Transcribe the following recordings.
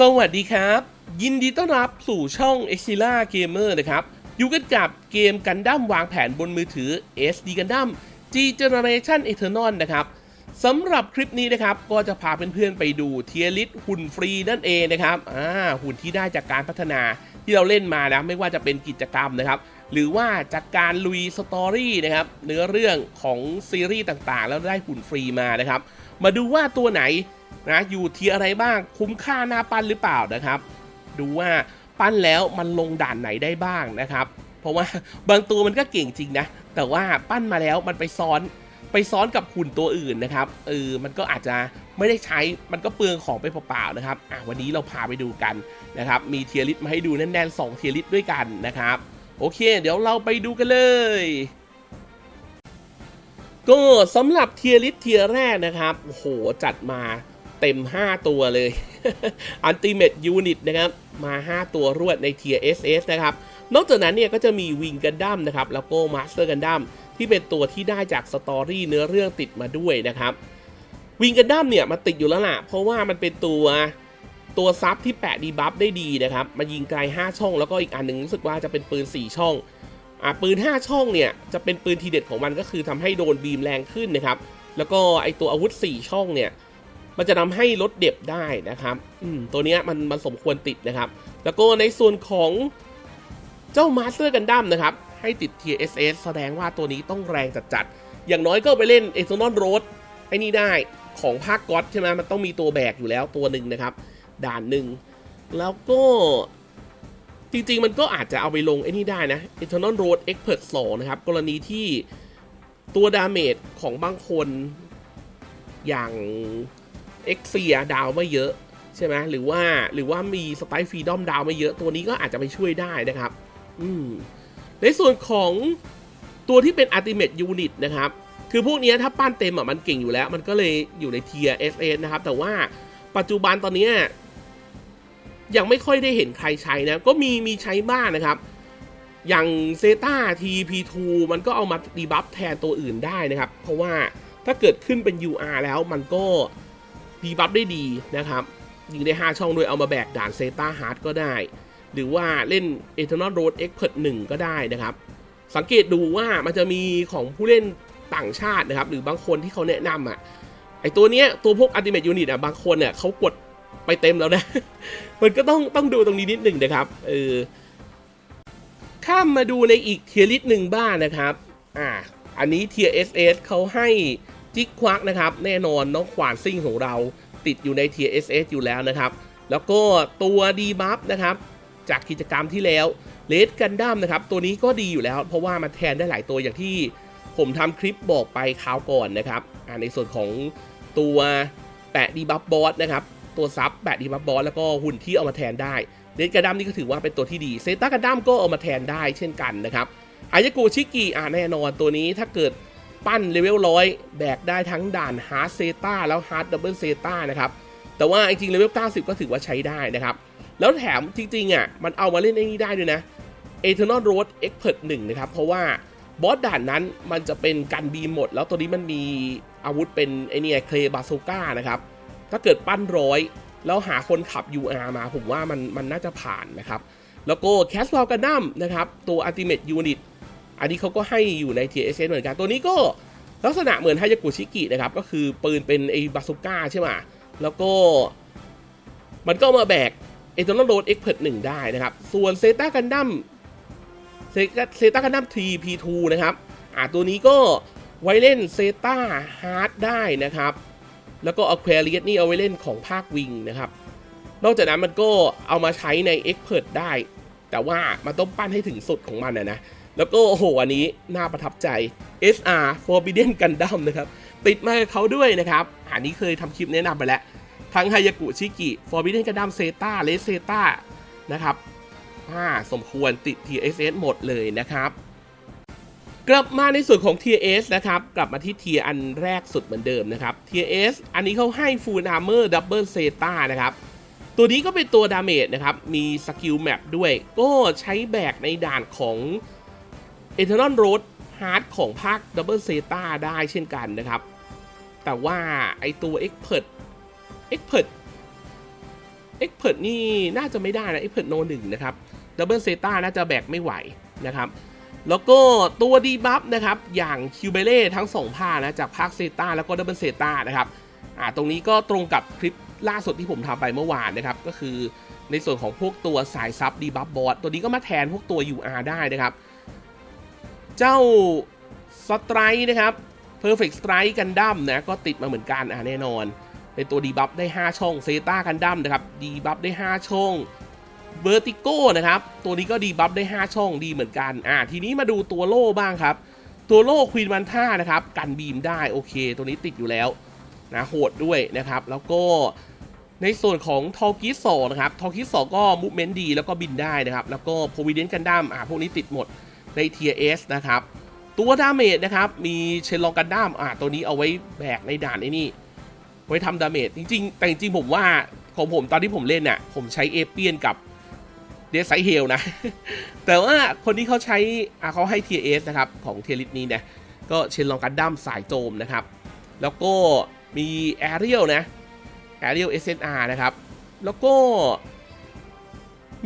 สวัสดีครับ ยินดีต้อนรับสู่ช่อง e x i l a Gamer นะครับ อยู่กันกับเกมกันดั้มวางแผนบนมือถือ SD กันดั้ม G Generation Eternal นะครับสำหรับคลิปนี้นะครับ ก็จะพาเพื่อนๆไปดูเทียริสหุ่นฟรีนั่นเองนะครับอ่าหุ่นที่ได้จากการพัฒนาที่เราเล่นมานะไม่ว่าจะเป็นกิจกรรมนะครับ หรือว่าจากการลุยสตอรี่นะครับเนื้อเรื่องของซีรีส์ต่างๆ แล้วได้หุ่นฟรีมานะครับ มาดูว่าตัวไหน นะอยู่ที่อะไรบ้างคุ้มค่าหน้าปั้นหรือเปล่านะครับ ดูว่าปั้นแล้วมันลงด่านไหนได้บ้างนะครับ เพราะว่าบางตัวมันก็เก่งจริงนะ แต่ว่าปั้นมาแล้วมันไปซ้อนไปซ้อนกับหุ่นตัวอื่นนะครับเออมันก็อาจจะไม่ได้ใช้มันก็เปลืองของไปเปล่าๆนะครับอะวันนี้เราพาไปดูกันนะครับ มีเทียริสมาให้ดูแน่นๆ2เทียริสด้วยกันนะครับ โอเค เดี๋ยวเราไปดูกันเลยก็สำหรับเทียริสเทียแรกนะครับโอ้โหจัดมา เต็ม 5 ตัวเลยอันติเมตยูนิตนะครับ มา 5 ตัวรวดในเทีย SS นะครับ นอกจากนั้นเนี่ยก็จะมีวิงกันดั้มนะครับ แล้วก็มาสเตอร์กันดั้มที่เป็นตัวที่ได้จากสตอรี่เนื้อเรื่องติดมาด้วยนะครับวิงกันดั้มเนี่ยมันติดอยู่แล้วล่ะ เพราะว่ามันเป็นตัวตัวซับที่แปะดีบัฟได้ดีนะครับ มันยิงไกล 5 ช่อง แล้วก็อีกอันหนึ่งรู้สึกว่าจะเป็นปืน 4 ช่องอ่าปืน 5 ช่องเนี่ยจะเป็นปืนทีเด็ดของมันก็คือทำให้โดนบีมแรงขึ้นนะครับ แล้วก็ไอตัวอาวุธ 4 ช่องเนี่ย มันจะทำให้ลดเด็บได้นะครับอืมตัวเนี้ยมันมันสมควรติดนะครับ แล้วก็ในส่วนของเจ้ามาสเตอร์กันดั้มนะครับ ให้ติด TSS แสดงว่าตัวนี้ต้องแรงจัดๆ อย่างน้อยก็ไปเล่นเอ t น r นโรดไอ้นี่ได้ของภาคก๊อตใช่ไหมมันต้องมีตัวแบกอยู่แล้วตัวหนึ่งนะครับ ด่านหนึ่ง แล้วก็จริงๆ มันก็อาจจะเอาไปลงไอ้นี่ได้นะ Eternal Road Expert 2 นะครับ กรณีที่ตัวดาเมจของบางคนอย่าง เอ็กเซียดาวไม่เยอะใช่ไหมหรือว่าหรือว่ามีสไตฟรีดอมดาวไม่เยอะตัวนี้ก็อาจจะไปช่วยได้นะครับ อืมในส่วนของตัวที่เป็น Ultimate Unit นะครับ คือพวกนี้ถ้าปั้นเต็มอะมันเก่งอยู่แล้ว มันก็เลยอยู่ในเทีย SS นะครับ แต่ว่าปัจจุบันตอนนี้ยังไม่ค่อยได้เห็นใครใช้นะ ก็มีมีใช้บ้างนะครับ อย่างเซตา TP2 มันก็เอามาดีบัฟแทนตัวอื่นได้นะครับ เพราะว่าถ้าเกิดขึ้นเป็น UR แล้วมันก็ ดีบัฟได้ดีนะครับยิงได้ 5 ช่องโดยเอามาแบกด่านเซตาฮาร์ดก็ได้ หรือว่าเล่น Eternal Road Expert 1ก็ได้นะครับ สังเกตดูว่ามันจะมีของผู้เล่นต่างชาตินะครับ หรือบางคนที่เขาแนะนำอะไอตัวเนี้ยตัวพวก Ultimate Unit อะบางคนเนี่ยเขากดไปเต็มแล้วนะ มันก็ต้องต้องดูตรงนี้นิดหนึ่งนะครับเออข้ามมาดูในอีกเทียร์ลิสหนึ่งบ้างนะครับ อ่า อันนี้เทียร์ SS เขาให้ จิกควักนะครับ แน่นอนน้องขวานซิ่งของเราติดอยู่ในเทีย SS อยู่แล้วนะครับ แล้วก็ตัวดีบัฟนะครับ จากกิจกรรมที่แล้วเลดกันดั้มนะครับ ตัวนี้ก็ดีอยู่แล้ว เพราะว่ามันแทนได้หลายตัวอย่างที่ผมทำคลิปบอกไปคราวก่อนนะครับในส่วนของตัวแปะดีบัฟบอสนะครับตัวซับแปะดีบัฟบอสแล้วก็หุ่นที่เอามาแทนได้เลดกันดั้มนี่ก็ถือว่าเป็นตัวที่ดีเซต้ากันดั้มก็เอามาแทนได้เช่นกันนะครับอายากุชิกิอ่าแน่นอนตัวนี้ถ้าเกิด ปั้นเลเวลร้อยแบกได้ทั้งด่านฮาร์ดเซตาแล้วฮาร์ดดับเบิลเซตานะครับ แต่ว่าจริงๆเลเวล90 ก็ถือว่าใช้ได้นะครับ แล้วแถมจริงๆอะมันเอามาเล่นไอ้นี่ได้ด้วยนะ Eternal Road Expert 1นะครับ เพราะว่าบอสด่านนั้นมันจะเป็นกันบีหมด แล้วตัวนี้มันมีอาวุธเป็นไอเนี่ยเคลบาโซก้านะครับ ถ้าเกิดปั้นร้อยแล้วหาคนขับ UR มาผมว่ามันมันน่าจะผ่านนะครับ แล้วก็แคส w อลกันดั้มนะครับ ตัว Ultimate Unit อันนี้เขาก็ให้อยู่ใน TSS เหมือนกันตัวนี้ก็ลักษณะเหมือนไฮยากุชิกินะครับ ก็คือปืนเป็นไอ้บาซูก้าใช่ไหมแล้วก็ มันก็มาแบกเอเทอร์นโรดเอ็กเพรหนึ่งได้นะครับ ส่วนเซต้ากันดั้มเซต้ากันดั้ม TP2 นะครับอ่าตัวนี้ก็ไว้เล่นเซต้าฮาร์ดได้นะครับ แล้วก็อควาเรียนี่เอาไว้เล่นของภาควิงนะครับ นอกจากนั้นมันก็เอามาใช้ใน e x p e r t ได้ แต่ว่ามันต้องปั้นให้ถึงสุดของมันนะนะ แล้วก็โอ้โหอันนี้น่าประทับใจ SR Forbidden Gundam นะครับ ติดมากับเขาด้วยนะครับ อันนี้เคยทำคลิปแนะนำไปแล้ว ทั้งไฮยากุชิกิ Forbidden Gundam Zeta เลสเซตานะครับอ่าสมควรติด TSS หมดเลยนะครับ กลับมาในส่วนของ TS นะครับ กลับมาที่เทียอันแรกสุดเหมือนเดิมนะครับ TS อันนี้เขาให้ Full Armor Double Zeta นะครับตัวนี้ก็เป็นตัวดาเมจนะครับ มีสกิลแมปด้วย ก็ใช้แบกในด่านของ Eternal Road Hard ของภาค Double Zeta ได้เช่นกันนะครับ แต่ว่าไอตัว Expert Expert เอ็กเพิร์นี่น่าจะไม่ได้นะเอ็กเพิร์โนหนึ่งนะครับดับเบิลเซตาน่าจะแบกไม่ไหวนะครับ แล้วก็ตัวดีบัฟนะครับ อย่างคิวเบเล่ทั้ง 2 ภาคนะ จากภาคเซตาแล้วก็ดับเบิลเซตานะครับอ่าตรงนี้ก็ตรงกับคลิปล่าสุดที่ผมทำไปเมื่อวานนะครับ ก็คือในส่วนของพวกตัวสายซับดีบัฟบอสตัวนี้ก็มาแทนพวกตัว UR ได้นะครับ เจ้าสไตร์นะครับ Perfect Strike กันดั้มนะ ก็ติดมาเหมือนกันอ่าแน่นอน เป็นตัวดีบัฟได้ 5 ช่องเซตากันดั้มนะครับดีบัฟได้ 5 ช่องเ e อร์ติโก้นะครับ ตัวนี้ก็ดีบัฟได้ 5 ช่องดีเหมือนกัน อ่า ทีนี้มาดูตัวโล่บ้างครับ ตัวโล่ควีนมันท่านะครับ กันบีมได้โอเค ตัวนี้ติดอยู่แล้วนะโหดด้วยนะครับ แล้วก็ในส่วนของทอกิสโซนะครับทอกิสโซก็มูฟเมนต์ดีแล้วก็บินได้นะครับ แล้วก็โพวิเดนกันดั้มอ่าพวกนี้ติดหมด ใน Tier S นะครับ ตัวดาเมจนะครับ มีเชนลองกันดั้มอ่าตัวนี้เอาไว้แบกในด่านไอ้นี่ ไว้ทำดาเมจจริง ๆ แต่จริงๆผมว่าของผมตอนที่ผมเล่นเน่ะผมใช้เอเปียนกับเดซไซเฮลนะ แต่ว่าคนที่เขาใช้อะเขาให้ TS นะครับ ของเทียริสนี้นะก็เชนลองกันดั้มสายโจมนะครับ แล้วก็มีแอเรียลนะแอเรียล SNR นะครับ แล้วก็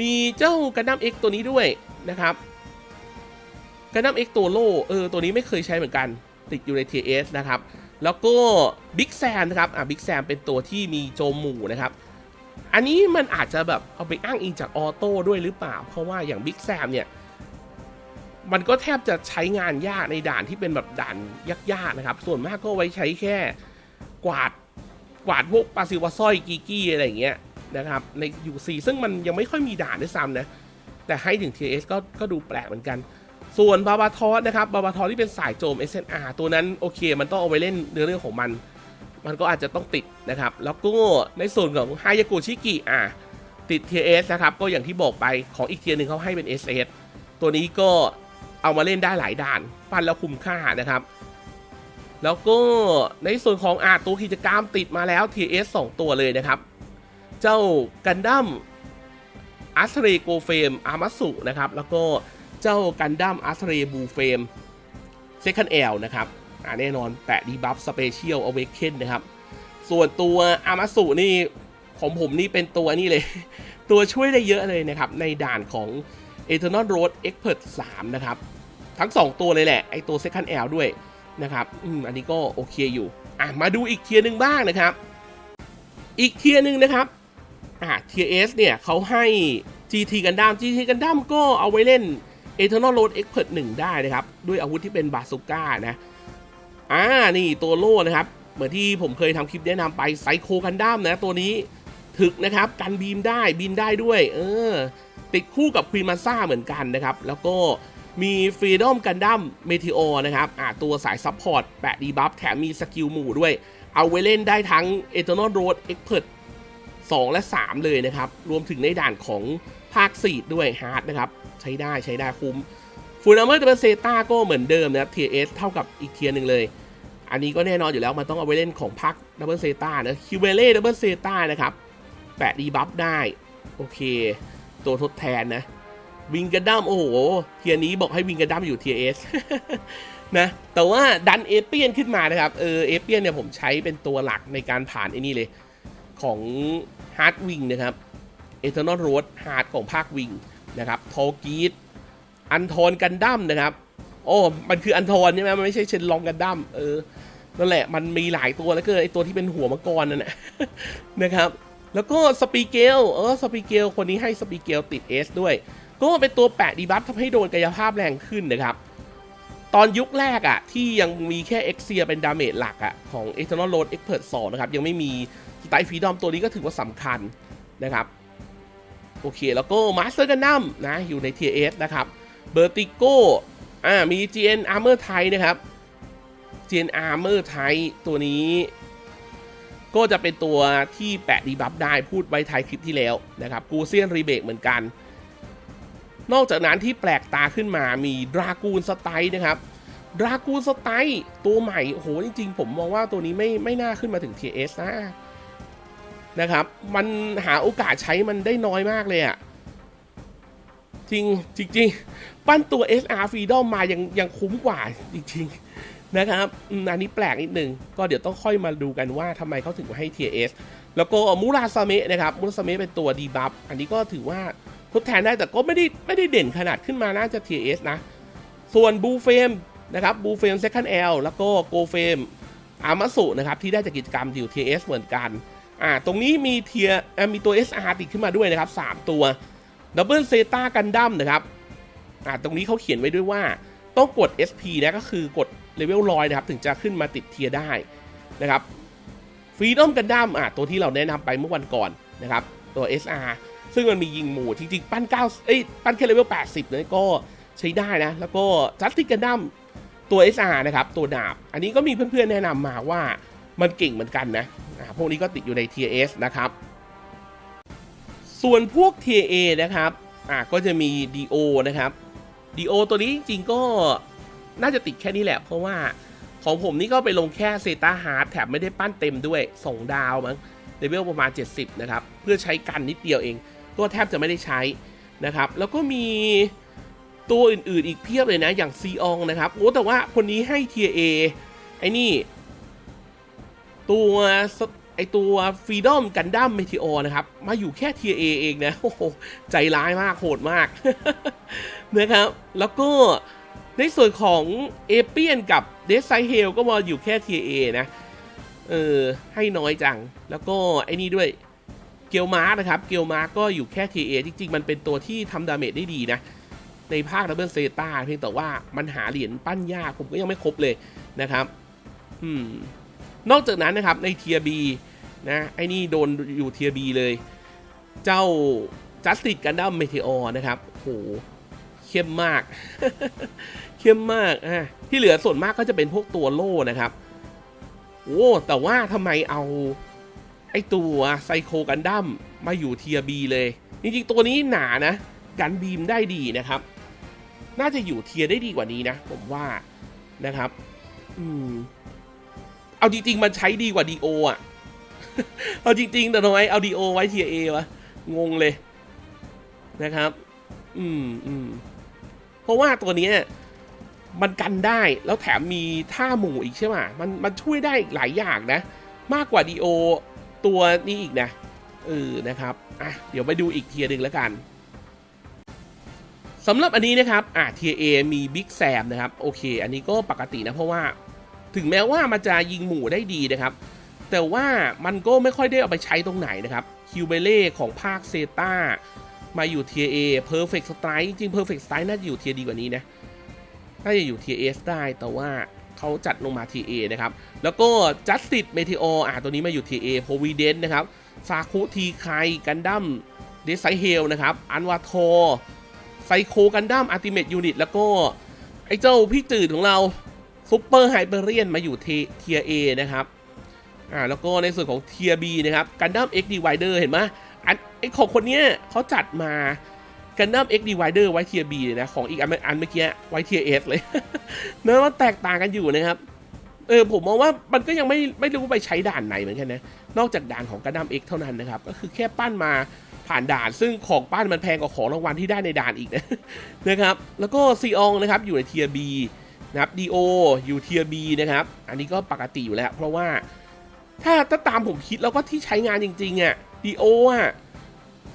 มีเจ้ากันดั้ม X ตัวนี้ด้วยนะครับ กันดั้ม X ตัวโลเออตัวนี้ไม่เคยใช้เหมือนกันติดอยู่ใน TS นะครับ แล้วก็บิ๊กแซมนะครับอ่าบิ๊กแซมเป็นตัวที่มีโจมหมู่นะครับ อันนี้มันอาจจะแบบเอาไปอ้างอิงจากออโต้ด้วยหรือเปล่า เพราะว่าอย่างบิ๊กแซมเนี่ยมันก็แทบจะใช้งานยากในด่านที่เป็นแบบด่านยากๆนะครับ ส่วนมากก็ไว้ใช้แค่กวาดกวาดพวกปลาซิวาสร้อยกีกี้อะไรอย่างเงี้ยนะครับในยูซีซึ่งมันยังไม่ค่อยมีด่านด้วยซ้ำนะ แต่ให้ถึง TS ก็ก็ดูแปลกเหมือนกัน ส่วนบาบาทอสนะครับบาบาทอสที่เป็นสายโจม SNR ตัวนั้นโอเค มันต้องเอาไว้เล่นเนื้อเรื่องของมัน มันก็อาจจะต้องติดนะครับ แล้วก็ในส่วนของไฮยากุชิกิอะติด TS นะครับ ก็อย่างที่บอกไปของอีกเทียหนึ่งเขาให้เป็น SS ตัวนี้ก็เอามาเล่นได้หลายด่าน ปั้นแล้วคุ้มค่านะครับ แล้วก็ในส่วนของอาตัวกิจกรรมติดมาแล้ว TS 2 ตัวเลยนะครับ เจ้ากันดั้มอัสเรโกเฟมอามัสุนะครับ แล้วก็ เจ้ากันดั้มอัสเรบูเฟมเซคันเอลนะครับอ่าแน่นอนแปะดีบัฟสเปเชียลอเวกเคนนะครับ ส่วนตัวอามัสุนี่ของผมนี่เป็นตัวนี่เลย ตัวช่วยได้เยอะเลยนะครับ ในด่านของ Eternal Road Expert 3 นะครับ ทั้ง 2 ตัวเลยแหละ ไอตัว Second L ด้วยนะครับอืมอันนี้ก็โอเคอยู่ อะ มาดูอีกเทียร์หนึ่งบ้างนะครับ อีกเทียร์หนึ่งนะครับ อะเทียร์ S เนี่ยเขาให้ GT กันดั้ม GT กันดั้มก็เอาไว้เล่น Eternal Road Expert 1ได้นะครับ ด้วยอาวุธที่เป็นบาซูก้านะอ่านี่ตัวโล่นะครับ เหมือนที่ผมเคยทำคลิปแนะนำไปไซโคกันดั้มนะ ตัวนี้ถึกนะครับกันบีมได้บินได้ด้วย เออ ติดคู่กับควีนมาซ่าเหมือนกันนะครับ แล้วก็มีฟรีดอมกันดั้มเมทิโอนะครับอ่าตัวสายซัพพอร์ตแปะดีบัฟแถมมีสกิลหมู่ด้วย เอาไว้เล่นได้ทั้ง Eternal Road Expert 2และ 3 เลยนะครับ รวมถึงในด่านของ ภาค4ด้วยฮาร์ดนะครับ ใช้ได้ใช้ได้คุ้มฟูนาเมอร์เดเซต้าก็เหมือนเดิมนะครับ Tier S เท่ากับอีกเทียร์หนึ่งเลย อันนี้ก็แน่นอนอยู่แล้ว มันต้องเอาไว้เล่นของพักดับเบิลเซต้านะคิวเบเล่ดับเบิลเซต้านะครับแปะดีบัฟได้ โอเค ตัวทดแทนนะ วิงกระดัมโอ้โห เทียร์นี้บอกให้วิงกระดัมอยู่เทียเอสนะแต่ว่าดันเอเปียนขึ้นมานะครับเออเอเปียนเนี่ยผมใช้เป็นตัวหลักในการผ่านไอ้นี่เลย ของฮาร์ดวิงนะครับ เอเทอร์นอลโรดฮาร์ดของภาควิงนะครับโทกีดอันโทนกันดั้มนะครับ โอ้ มันคืออันโทนใช่ไหมมันไม่ใช่เชนลองกันดั้มเออนั่นแหละมันมีหลายตัวแล้วก็ไอตัวที่เป็นหัวมังกรนั่นแหละนะครับ แล้วก็สปีเกลเออสปีเกลคนนี้ให้สปีเกลติด S ด้วย ก็เป็นตัวแปะดีบัฟทำให้โดนกายภาพแรงขึ้นนะครับ ตอนยุคแรกอะที่ยังมีแค่เอ็กเซียเป็นดาเมจหลักอะของ Eternal Road Expert 2 นะครับ ยังไม่มีสไตล์ฟรีดอมตัวนี้ก็ถือว่าสำคัญนะครับ โอเค แล้วก็มาสเตอร์กันดัมนะอยู่ใน Tier S นะครับเบอร์ติโก้อ่ามี GN Armor ไทยนะครับ GN Armor ไทยตัวนี้ ก็จะเป็นตัวที่แปะดีบัฟได้พูดไว้ท้ายคลิปที่แล้วนะครับกูเซียนรีเบกเหมือนกัน นอกจากนั้นที่แปลกตาขึ้นมามีดรากูนสไตล์นะครับดรากูนสไตล์ตัวใหม่โอ้โหจริงๆ ผมมองว่าตัวนี้ไม่ไม่น่าขึ้นมาถึง TS นะ นะครับ มันหาโอกาสใช้มันได้น้อยมากเลยอะจริงจริงๆปั้นตัว SR Freedom มายังยังคุ้มกว่าจริงๆนะครับอันนี้แปลกนิดนึง ก็เดี๋ยวต้องค่อยมาดูกันว่าทำไมเขาถึงให้ TS แล้วก็มูราซาเมะนะครับมูราซาเมะเป็นตัวดีบัฟอันนี้ก็ถือว่าทดแทนได้แต่ก็ไม่ได้ไม่ได้เด่นขนาดขึ้นมาน่าจะ TS นะ ส่วนบูเฟมนะครับบูเฟมเซคันด์แอลแล้วก็โกเฟมอามาสุนะครับที่ได้จากกิจกรรมดิว TS เหมือนกัน อ่าตรงนี้มีเทียมีตัว SR ติดขึ้นมาด้วยนะครับ 3 ตัวดับเบิลเซตากันดั้มนะครับอ่าตรงนี้เขาเขียนไว้ด้วยว่าต้องกด SP นะก็คือกดเลเวลร้อยนะครับ ถึงจะขึ้นมาติดเทียได้นะครับฟรีดอมกันดั้มอ่าตัวที่เราแนะนำไปเมื่อวันก่อนนะครับ ตัว SR ซึ่งมันมียิงหมู่จริงๆ ปั้น9เอ้ยปั้นแค่เลเวล80เนี่ยก็ใช้ได้นะ แล้วก็จัสติกันดั้มตัว SR นะครับ ตัวดาบ อันนี้ก็มีเพื่อนๆแนะนำมาว่า มันเก่งเหมือนกันนะพวกนี้ก็ติดอยู่ใน TS นะครับ ส่วนพวก TA นะครับอ่าก็จะมี DO นะครับ DO ตัวนี้จริงๆก็น่าจะติดแค่นี้แหละ เพราะว่าของผมนี่ก็ไปลงแค่เซตาฮาร์ดแถมไม่ได้ปั้นเต็มด้วย 2 ดาวมั้งเลเวลประมาณ 70 นะครับ เพื่อใช้กันนิดเดียวเอง ตัวแทบจะไม่ได้ใช้นะครับ แล้วก็มีตัวอื่นๆอีกเพียบเลยนะ อย่างซีอองนะครับ โอ้แต่ว่าคนนี้ให้เทียเอไอ้นี่ ตัวไอตัวฟรีดอมกันดั้มเมทิโอนะครับ มาอยู่แค่เทียเอเองนะโอ้โหใจร้ายมากโหดมากนะครับ แล้วก็ในส่วนของเอเปียนกับเดซไซเฮลก็มาอยู่แค่เทียเอนะ เออ ให้น้อยจัง แล้วก็ไอ้นี่ด้วยเกียวมาร์นะครับ เกียวมาร์ก็อยู่แค่ TA จริง ๆ มันเป็นตัวที่ทำดาเมจได้ดีนะ ในภาคดับเบิลเซตาเพียงแต่ว่ามันหาเหรียญปั้นยาก ผมก็ยังไม่ครบเลยนะครับ อืม นอกจากนั้นนะครับในเทียบีนะไอ้นี่โดนอยู่เทียบีเลย เจ้าจัสติสกันดัมเมเทออนะครับโหเข้มมาก เข้มมากอะที่เหลือส่วนมากก็จะเป็นพวกตัวโล่นะครับโอ้แต่ว่าทำไมเอาไอตัวไซโคกันดั้มมาอยู่เทียบีเลย จริงๆตัวนี้หนานะ กันบีมได้ดีนะครับ น่าจะอยู่เทียได้ดีกว่านี้นะ ผมว่านะครับ อืม เอาจริงๆ มันใช้ดีกว่าดีโออะ เอาจริงๆ แต่ทำไมเอาดีโอไว้เทียเอวะ งงเลยนะครับ อืมอืมเพราะว่าตัวนี้มันกันได้แล้วแถมมีท่าหมู่อีกใช่ไหมมันมันช่วยได้หลายอย่างนะ มากกว่าดีโอตัวนี้อีกนะเออนะครับอะเดี๋ยวไปดูอีกเทียหนึ่งแล้วกันสำหรับอันนี้นะครับอะเทียเอมีบิ๊กแซมนะครับ โอเค อันนี้ก็ปกตินะเพราะว่า ถึงแม้ว่ามันจะยิงหมู่ได้ดีนะครับ แต่ว่ามันก็ไม่ค่อยได้เอาไปใช้ตรงไหนนะครับคิวเบเล่ของภาคเซตามาอยู่เทียเอเพอร์เฟกต์สไตล์จริงเพอร์เฟกต์สไตล์น่าจะอยู่เทียดีกว่านี้นะน่าจะอยู่เทียเอสได้แต่ว่าเขาจัดลงมา TA นะครับ แล้วก็ Justice Meteor อ่าตัวนี้มาอยู่ TA Providence นะครับ ซาคุทีไคกันดั้มเดซไซเฮลนะครับ อันวาโทไซโคกันดั้มอัลติเมทยูนิต แล้วก็ ไอเจ้าพี่จืดของเรา ซุปเปอร์ไฮเปอร์เรียนมาอยู่เทียเอนะครับอ่าแล้วก็ในส่วนของเทียบีนะครับกันดั้มเอ็กดีไวเดอร์เห็นไหมอันไอ้ของคนเนี้ยเขาจัดมากันดั้มเอ็กดีไวเดอร์ไว้เทียบีเลยนะ ของอีกอันอันเมื่อกี้ไว้เทียเอสเลยเนื้อมันแตกต่างกันอยู่นะครับเออผมมองว่ามันก็ยังไม่ไม่รู้ว่าไปใช้ด่านไหนเหมือนกันนะ นอกจากด่านของกระดัมเอ็กเท่านั้นนะครับ ก็คือแค่ปั้นมาผ่านด่านซึ่งของปั้นมันแพงกว่าของรางวัลที่ได้ในด่านอีกนะนะครับ แล้วก็ซีอองนะครับอยู่ในเทียบี นะครับดีโออยู่เทียบีนะครับ อันนี้ก็ปกติอยู่แล้ว เพราะว่าถ้าถ้าตามผมคิดแล้วก็ที่ใช้งานจริงๆอะดีโออะ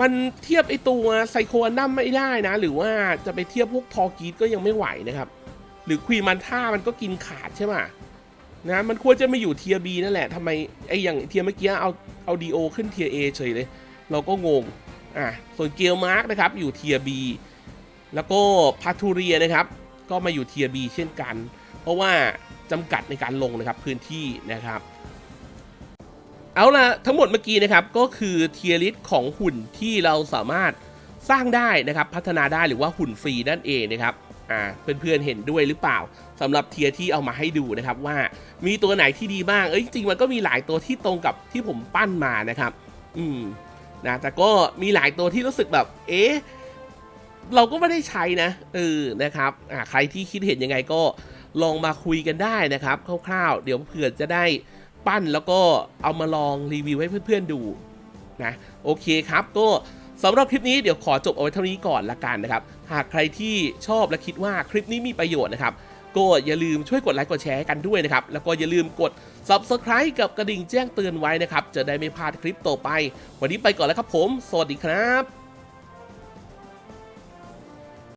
มันเทียบไอตัวไซโคอันดัมไม่ได้นะ หรือว่าจะไปเทียบพวกทอร์กีดก็ยังไม่ไหวนะครับ หรือควีมันท่ามันก็กินขาดใช่ไหมนะมันควรจะมาอยู่เทียบีนั่นแหละทำไมไออย่างเทียเมื่อกี้เอาเอาดีโอขึ้นเทียเอเฉยเลย เราก็งงอะส่วนเกลมาร์กนะครับอยู่เทียบีแล้วก็พาทูเรียนะครับ ก็มาอยู่เทียบีเช่นกัน เพราะว่าจำกัดในการลงนะครับพื้นที่นะครับเอาละทั้งหมดเมื่อกี้นะครับก็คือเทียริสของหุ่นที่เราสามารถสร้างได้นะครับพัฒนาได้หรือว่าหุ่นฟรีนั่นเองนะครับอ่าเพื่อนๆเห็นด้วยหรือเปล่าสำหรับเทียที่เอามาให้ดูนะครับว่ามีตัวไหนที่ดีบ้างเอ้ยจริงมันก็มีหลายตัวที่ตรงกับที่ผมปั้นมานะครับ อืมนะแต่ก็มีหลายตัวที่รู้สึกแบบ เอ๊ะ เราก็ไม่ได้ใช้นะเออนะครับอ่าใครที่คิดเห็นยังไงก็ลองมาคุยกันได้นะครับคร่าวๆ เดี๋ยวเผื่อจะได้ปั้นแล้วก็เอามาลองรีวิวให้เพื่อนๆดูนะโอเคครับก็สำหรับคลิปนี้เดี๋ยวขอจบเอาไว้เท่านี้ก่อนละกันนะครับ หากใครที่ชอบและคิดว่าคลิปนี้มีประโยชน์นะครับ ก็อย่าลืมช่วยกดไลค์กดแชร์ให้กันด้วยนะครับ แล้วก็อย่าลืมกด Subscribe กับกระดิ่งแจ้งเตือนไว้นะครับ จะได้ไม่พลาดคลิปต่อไป วันนี้ไปก่อนแล้วครับผม สวัสดีครับ